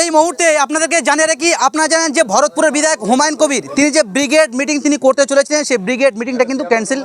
এই মুহূর্তে আপনাদেরকে জানিয়ে রাখি, আপনারা জানেন যে ভরতপুরের বিধায়ক হুমায়ুন কবির, তিনি যে ব্রিগেড মিটিং তিনি করতে চলেছিলেন, সেই ব্রিগেড মিটিংটা কিন্তু ক্যান্সেল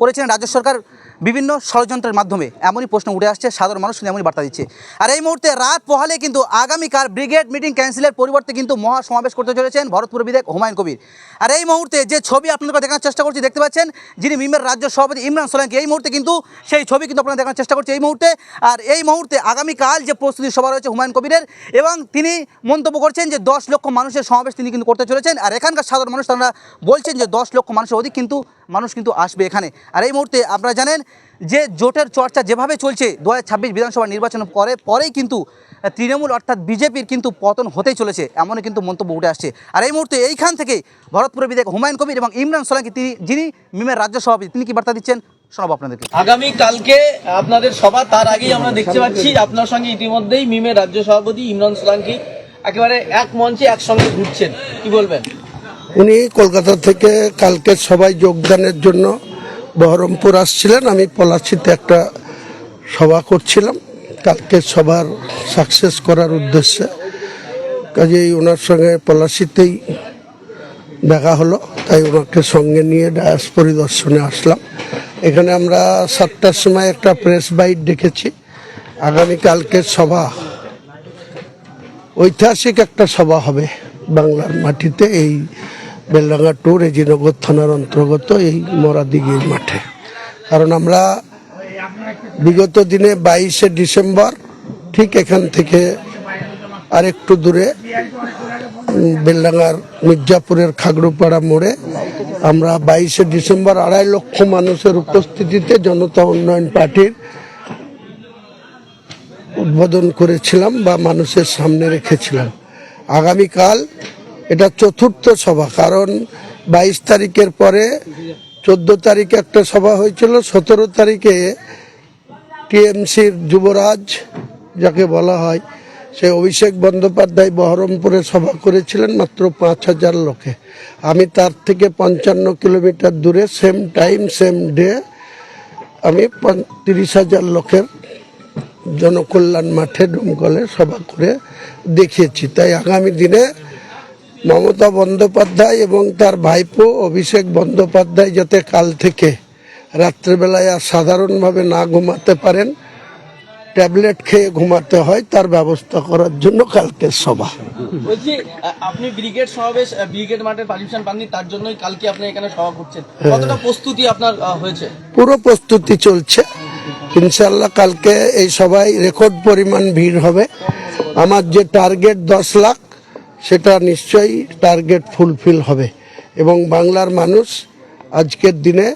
করেছিলেন রাজ্য সরকার। বিভিন্ন ষড়যন্ত্রের মাধ্যমে এমনই প্রশ্ন উঠে আসছে, সাধারণ মানুষ কিন্তু এমনই বার্তা দিচ্ছে। আর এই মুহূর্তে রাত পোহালে কিন্তু আগামীকাল ব্রিগেড মিটিং ক্যান্সেলের পরিবর্তে কিন্তু মহা সমাবেশ করতে চলেছেন ভরতপুরের বিধায়ক হুমায়ুন কবির। আর এই মুহূর্তে যে ছবি আপনাদের দেখানোর চেষ্টা করছি, দেখতে পাচ্ছেন, যিনি মিমের রাজ্য সভাপতি ইমরান সোলাঙ্কি এই মুহূর্তে কিন্তু সেই ছবি কিন্তু আপনারা দেখানোর চেষ্টা করছি এই মুহূর্তে। আর এই মুহূর্তে আগামীকাল যে প্রস্তুতি সভা রয়েছে হুমায়ুন কবিরের, এবং তিনি মন্তব্য করছেন যে দশ লক্ষ মানুষের সমাবেশ তিনি কিন্তু করতে চলেছেন, আর এখানকার সাধারণ মানুষ তারা বলছেন যে দশ লক্ষ মানুষের অধিক কিন্তু, মানুষ কিন্তু আসবে এখানে। আর এই মুহূর্তে আপনারা জানেন যে জোটের চর্চা যেভাবে চলছে দু হাজার ছাব্বিশ বিধানসভা নির্বাচন পরে পরেই কিন্তু তৃণমূল অর্থাৎ বিজেপির কিন্তু পতন হতেই চলেছে এমনই কিন্তু মন্তব্য উঠে আসছে। আর এই মুহূর্তে এইখান থেকে ভরতপুরের বিধায়ক হুমায়ুন কবির এবং ইমরান সোলাঙ্কি তিনি যিনি মিমের রাজ্য সভাপতি তিনি কি বার্তা দিচ্ছেন? শোনাবো আপনাদেরকে। আগামী কালকে আপনাদের সভা তার আগেই আমরা দেখতে পাচ্ছি আপনার সঙ্গে ইতিমধ্যেই মিমের রাজ্য সভাপতি ইমরান সোলাঙ্কি একেবারে এক মঞ্চে একসঙ্গে ঘুরছেন। কি বলবেন? উনি কলকাতা থেকে কালকে সবাই যোগদানের জন্য বহরমপুর আসছিলেন, আমি পলাশিতে একটা সভা করছিলাম। কালকে সবার সাকসেস করার উদ্দেশ্যে। কাজেই ওনার সঙ্গে পলাশিতেই দেখা হলো, তাই ওনাকে সঙ্গে নিয়ে ডায়াস পরিদর্শনে আসলাম। এখানে আমরা সাতটার সময় একটা প্রেস বাইট ডেকেছি আগামীকালকের সভা, ঐতিহাসিক একটা সভা হবে বাংলার মাটিতে। এই বেলডাঙ্গা টু রেজিনগর থানার অন্তর্গত এই মরাদিগির মাঠে। কারণ আমরা বিগত দিনে বাইশে ডিসেম্বর ঠিক এখান থেকে আরেকটু দূরে বেলডাঙ্গার মির্জাপুরের খাগড়ুপাড়া মোড়ে আমরা বাইশে ডিসেম্বর আড়াই লক্ষ মানুষের উপস্থিতিতে জনতা উন্নয়ন পার্টির উদ্বোধন করেছিলাম বা মানুষের সামনে রেখেছিলাম। আগামীকাল এটা চতুর্থ সভা, কারণ বাইশ তারিখের পরে চোদ্দ তারিখে একটা সভা হয়েছিল, সতেরো তারিখে টিএমসির যুবরাজ, যাকে বলা হয়, সে অভিষেক বন্দ্যোপাধ্যায় বহরমপুরে সভা করেছিলেন মাত্র পাঁচ হাজার লোকে। আমি তার থেকে পঞ্চান্ন কিলোমিটার দূরে, সেম টাইম, সেম ডে, আমি তিরিশ হাজার লোকের জনকল্যাণ মাঠে ডুমকলে সভা করে দেখিয়েছি। তাই আগামী দিনে মমতা বন্দ্যোপাধ্যায় এবং তার ভাইপো অভিষেক বন্দ্যোপাধ্যায় যাতে কাল থেকে রাত্রেবেলায় আর সাধারণভাবে না ঘুমাতে পারেন ট্যাবলেট খেয়ে ঘুমাতে হয় তার ব্যবস্থা করার জন্য কালকের সভা। বলছি আপনি ব্রিগেড সমাবেশ ব্রিগেড পারমিশন পাননি তার জন্যই কালকে আপনি এখানে সভা করছেন। কতটা প্রস্তুতি আপনার হয়েছে? পুরো প্রস্তুতি চলছে। ইনশাল্লাহ কালকে এই সবাই রেকর্ড পরিমাণ ভিড় হবে। আমার যে টার্গেট দশ লাখ সেটা নিশ্চয়ই টার্গেট ফুলফিল হবে। এবং বাংলার মানুষ আজকের দিনে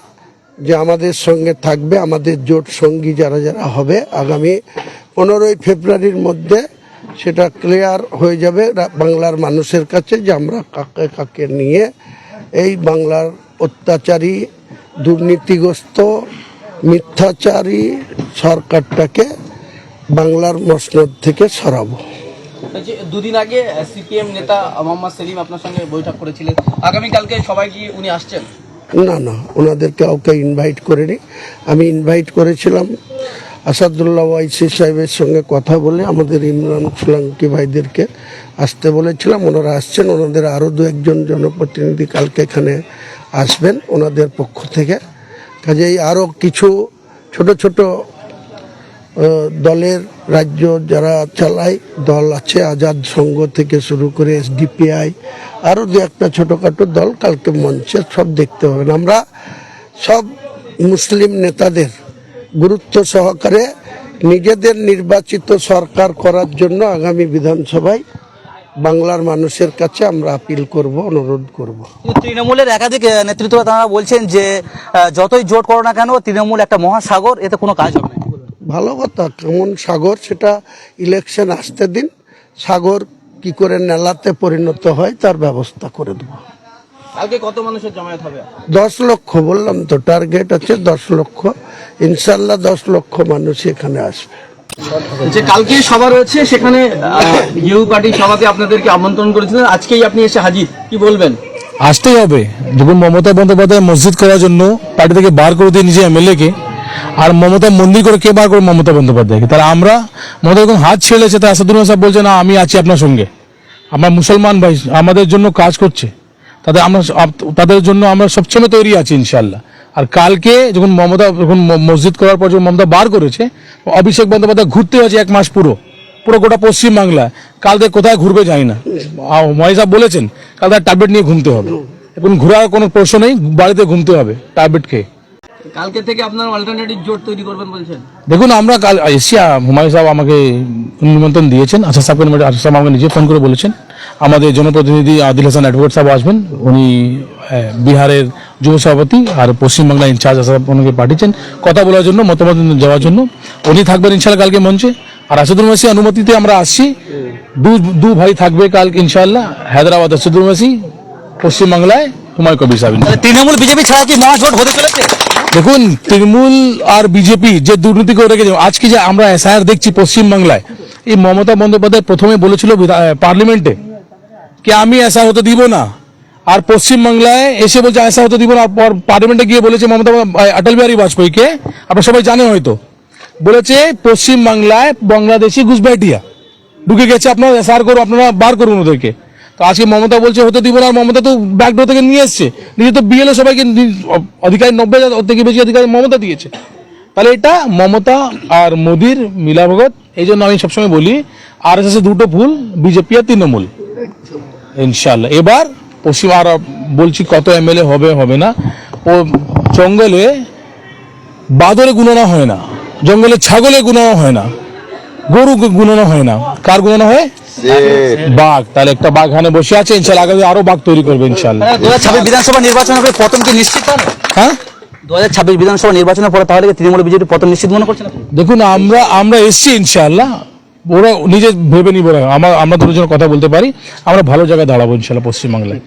যে আমাদের সঙ্গে থাকবে, আমাদের জোট সঙ্গী যারা যারা হবে, আগামী পনেরোই ফেব্রুয়ারির মধ্যে সেটা ক্লিয়ার হয়ে যাবে বাংলার মানুষের কাছে যে আমরা কাকে কাকে নিয়ে এই বাংলার অত্যাচারী, দুর্নীতিগ্রস্ত, মিথ্যাচারী সরকারটাকে বাংলার মসনদ থেকে সরাবো। দুদিন আগে সিপিএম নেতা মোহাম্মদ সেলিম আপনার সঙ্গে বৈঠক করেছিলেন। আগামীকালকে সবাই কি উনি আসছেন? না না ওনাদের কাউকে ইনভাইট করিনি। আমি ইনভাইট করেছিলাম আসাদুল্লাহ ওয়াইসি সাহেবের সঙ্গে কথা বলে আমাদের ইমরান সোলাঙ্কি ভাইদেরকে আসতে বলেছিলাম। ওনারা আসছেন, ওনাদের আরও দু একজন জনপ্রতিনিধি কালকে এখানে আসবেন ওনাদের পক্ষ থেকে। কাজেই আরও কিছু ছোট ছোট দলের রাজ্য যারা চালায়, দল আছে, আজাদ সংঘ থেকে শুরু করে এসডিপিআই আরও দু একটা ছোটোখাটো দল কালকে মঞ্চে সব দেখতে পাবেন আমরা সব মুসলিম নেতাদের গুরুত্ব সহকারে নিজেদের নির্বাচিত সরকার করার জন্য আগামী বিধানসভায় বাংলার মানুষের কাছে আমরা আপিল করব, অনুরোধ করব। তৃণমূলের একাধিক নেতৃত্ব তারা বলছেন যে যতই জোট করো না কেন, তৃণমূল একটা মহাসাগর, এতে কোনো কাজ হবে ভালো কথা কেমন সাগর সেটা ইলেকশন আসতে দিন সাগর কি করে নেলাতে পরিণত হয় তার ব্যবস্থা করে দেবো। কালকে কত মানুষের জমায়েত হবে? দশ লক্ষ বললাম তো টার্গেট আছে দশ লক্ষ ইনশাল্লাহ দশ লক্ষ মানুষ এখানে আসবে। যে কালকে সভা রয়েছে সেখানে ইউ পার্টির সভাতে আপনাদেরকে আমন্ত্রণ করেছিলেন। আজকেই আপনি এসে হাজির কি বলবেন? আসতেই হবে। যখন মমতা বন্দ্যোপাধ্যায় মসজিদ করার জন্য পার্টি থেকে বার করে দিয়ে নিজে এমএলএ কে আর মমতা মন্দির করে কে বার করে মমতা বন্দ্যোপাধ্যায়কে তাহলে আমরা, মমতা যখন হাত ছেড়েছে তা আসাদুল সাহেব বলছে, না, আমি আছি আপনার সঙ্গে। আমরা মুসলমান ভাই, আমাদের জন্য কাজ করছে। তাদের আমরা তাদের জন্য আমরা সবসময় তৈরি আছি ইনশাল্লাহ আর কালকে যখন মমতা, যখন মসজিদ করার পর যখন মমতা বার করেছে, অভিষেক বন্দ্যোপাধ্যায় ঘুরতে হয়েছে এক মাস পুরো পুরো গোটা পশ্চিম বাংলা কাল থেকে কোথায় ঘুরবে যাই না। মহেশ বলেছেন, কাল তার ট্যাবলেট নিয়ে ঘুমতে হবে। এখন ঘোরার কোনো প্রশ্ন নেই, বাড়িতে ঘুমতে হবে ট্যাবলেট খেয়ে কালকে থেকে আপনার অল্টারনেটিভ জোট তৈরি করবেন বলছেন। দেখুন আমরা কাল এশিয়া হুমায়ুন সাহেব আমাকে নিমন্ত্রণ দিয়েছেন আশা সাহেবকে আশা সাহেব আমাকে নিজে ফোন করে বলেছেন। আমাদের জনপ্রতিনিধি আদিল হাসান অ্যাডভোকেট সাহেব আসবেন উনি বিহারের যুব সভাপতি আর পশ্চিমবাংলা ইনচার্জ আসাদ ওনাকে পাঠিয়েছেন। কথা বলার জন্য মতামত যাওয়ার জন্য। উনি থাকবেন ইনশাল্লাহ কালকে মঞ্চে। আর আসাদুল মাসি অনুমতিতে আমরা আসছি। দু দু ভাই থাকবে কালকে ইনশাল্লাহ হায়দ্রাবাদ আসাদুল মাসি পশ্চিমবাংলায় হুমায়ুন কবির সাহেব। তৃণমূল বিজেপি ছাড়া কি মহাজোট হতে চলেছে? দেখুন, তৃণমূল আর বিজেপি যে দুর্নীতি করে রেখেছে, আজকে যে আমরা এসআইআর দেখছি পশ্চিমবাংলায় এই মমতা বন্দ্যোপাধ্যায় প্রথমে বলেছিল পার্লামেন্টে কি আমি এসআইআর হতে দিব না? আর পশ্চিমবাংলায় এসে বলছে এসআইআর হতে দিব না। পর পার্লামেন্টে গিয়ে বলেছে মমতা অটল বিহারী বাজপেয়ীকে। আপনারা সবাই জানেন হয়তো। বলেছে পশ্চিমবাংলায় বাংলাদেশি ঘুষবাইটিয়া ঢুকে গেছে আপনারা এসআর করুন, আপনারা বার করুন ওদেরকে। আজকে মমতা বলছে, হতে দিব না, আর মমতা তো ব্যাকডোর থেকে নিয়ে এসছে। নিজে তো বিএলও সবাইকে অধিকারী নব্বই হাজার থেকে বেশি অধিকারী মমতা দিয়েছে। তাহলে এটা মমতা আর মোদির মিলাভগত এই জন্য আমি সবসময় বলি আর এস দুটো ভুল বিজেপি আর তৃণমূল। ইনশাল্লাহ এবার পশ্চিম, আর বলছি কত এমএলএ হবে হবে না। ও জঙ্গলে বাদরে গুণনা হয় না। জঙ্গলে ছাগলে গুণানো হয় না। গরু গুণনা হয় না। কার গুণনা হয়? বাঘ তাহলে একটা বাঘ এখানে বসে আছে ইনশাল্লাহ আগামী আরও বাঘ তৈরি করবে ইনশাল্লাহ। দু হাজার ছাব্বিশ বিধানসভা নির্বাচন হবে পতন কি নিশ্চিত হ্যাঁ? দু হাজার ছাব্বিশ বিধানসভা নির্বাচনের পরে তাহলে তৃণমূল বিজেপি পতন নিশ্চিত মনে করছেন দেখুন আমরা আমরা এসছি ইনশাল্লাহ। ওরা নিজে ভেবে নিব না আমরা আমরা দুজন কথা বলতে পারি আমরা ভালো জায়গায় দাঁড়াবো ইনশাল্লাহ পশ্চিমবাংলায়।